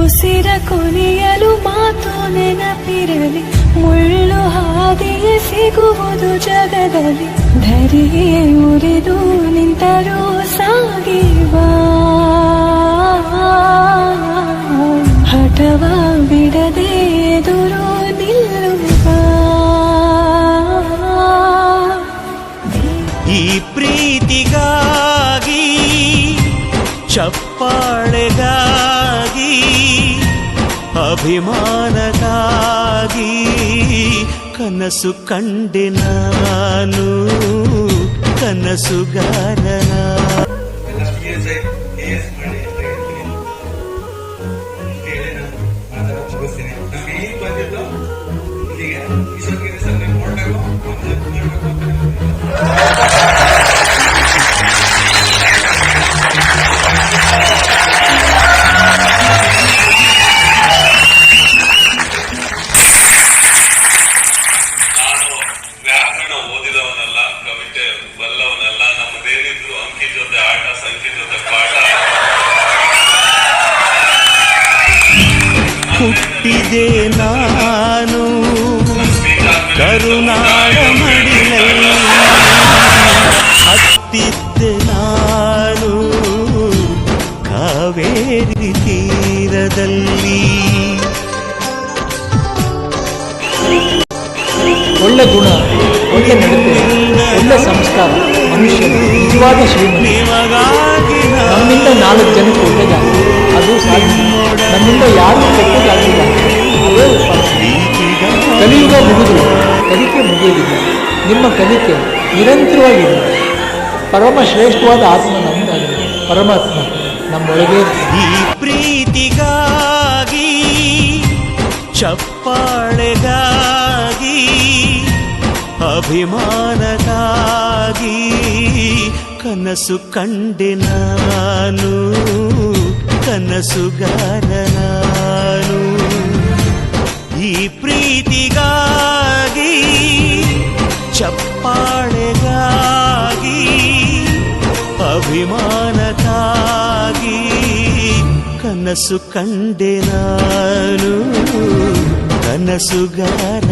ಉಸಿರ ಕೊನೆಯಲು ಮಾತು ನೆನಪಿರಲಿ ಮುಳ್ಳು ಹಾದಿಯೇ ಸಿಗುವುದು ಜಗದಲ್ಲಿ ಧರಿಯೇ ಉರಿದು ನಿಂತರೂ ಅಭಿಮಾನಗಾಗಿ ಕನಸು ಕಂಡೆ ನಾನು ಕನಸುಗಾರನ ಹುಟ್ಟಿದೆ ನಾನು. ಕರುನಾಡ ಮಡಿಲೈ. ಹತ್ತಿದ್ದೆ ನಾನು. ಕಾವೇರಿ ತೀರದಲ್ಲಿ. ಒಳ್ಳೆ ಗುಣ, ಒಳ್ಳೆ ನಡತೆ, ಒಳ್ಳೆ ಸಂಸ್ಕಾರ ಮನುಷ್ಯನ ನಿಜವಾದ ಶ್ರೀಮಂತ ನಮ್ಮಿಂದ ನಾಲ್ಕು ಜನಕ್ಕೆ ಒಳ್ಳೆದಾಗಲಿ ಅದು ನಮ್ಮಿಂದ ಯಾರೂ ಕೆಟ್ಟದಾಗಿಲ್ಲ ಅದೇ ಕಲಿಯುಗ ಮುಗಿದು, ಕಲಿಕೆ ಮುಗಿಯುವುದಿಲ್ಲ ನಿಮ್ಮ ಕಲಿಕೆ ನಿರಂತರವಾಗಿದೆ. ಪರಮ ಶ್ರೇಷ್ಠವಾದ ಆತ್ಮ ನಮ್ಮದಾಗಿದೆ ಪರಮಾತ್ಮ ನಮ್ಮೊಳಗೆ. ಈ ಪ್ರೀತಿಗಾಗಿ, ಚಪ್ಪಾಳೆಗಾಗಿ ಅಭಿಮಾನಗಾಗಿ ಕನಸು ಕಂಡೆ ನಾನು. ಕನಸುಗಾರ ನಾನು ಈ ಪ್ರೀತಿಗಾಗಿ ಚಪ್ಪಾಳೆಗಾಗಿ ಅಭಿಮಾನಕ್ಕಾಗಿ ಕನಸು ಕಂಡೆ ನಾನು. ಕನಸುಗಾರ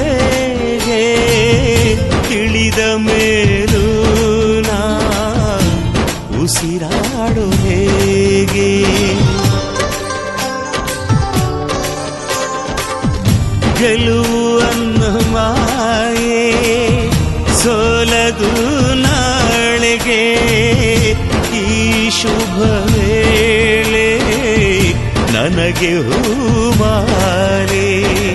ತಿಳಿದರೆ ತಿಳಿದ ಮೇಲೂ ನಾ ಉಸಿರಾಡು ಹೇಗೆ? ಗೆಲುವು ಅನ್ನು ಮಾಯೆ ಸೋಲದು ನಾಳೆಗೆ ಈ ಶುಭ ವೇಳೆ ನನಗೆ ಹೂಮಾಲೆ ಗುರಿ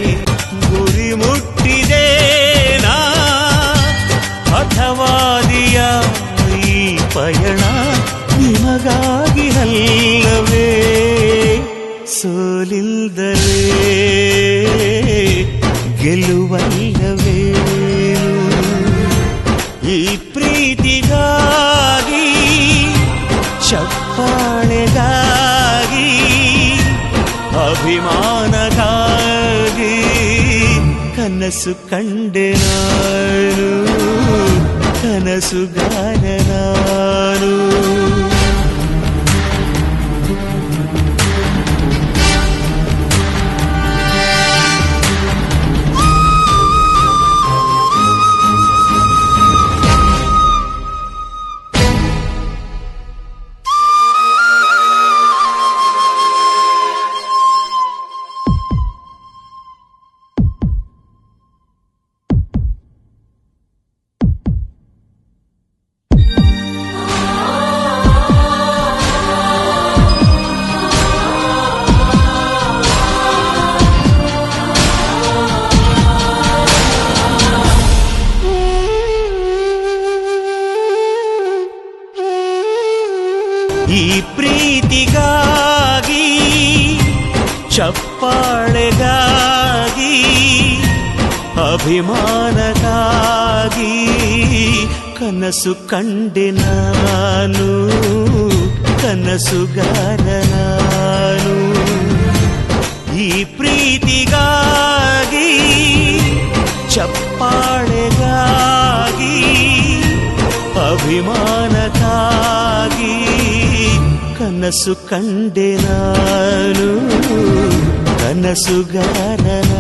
ಚಪ್ಪಾಳೆಗಾಗಿ ಅಭಿಮಾನಗಾಗಿ ಕನಸು ಕಂಡೆ ನಾನು ಕನಸುಗಾರ ನಾನು ಚಪ್ಪಾಳೆಗಾಗಿ ಅಭಿಮಾನಕ್ಕಾಗಿ ಕನಸು ಕಂಡೆ ನಾನು ಕನಸುಗಾರನಾನು ಈ ಪ್ರೀತಿಗಾಗಿ ಚಪ್ಪಾಳೆಗಾಗಿ ಅಭಿಮಾನಕ್ಕಾಗಿ ಕನಸು ಕಂಡೆ ನಾನು. ಕನಸುಗಾರನ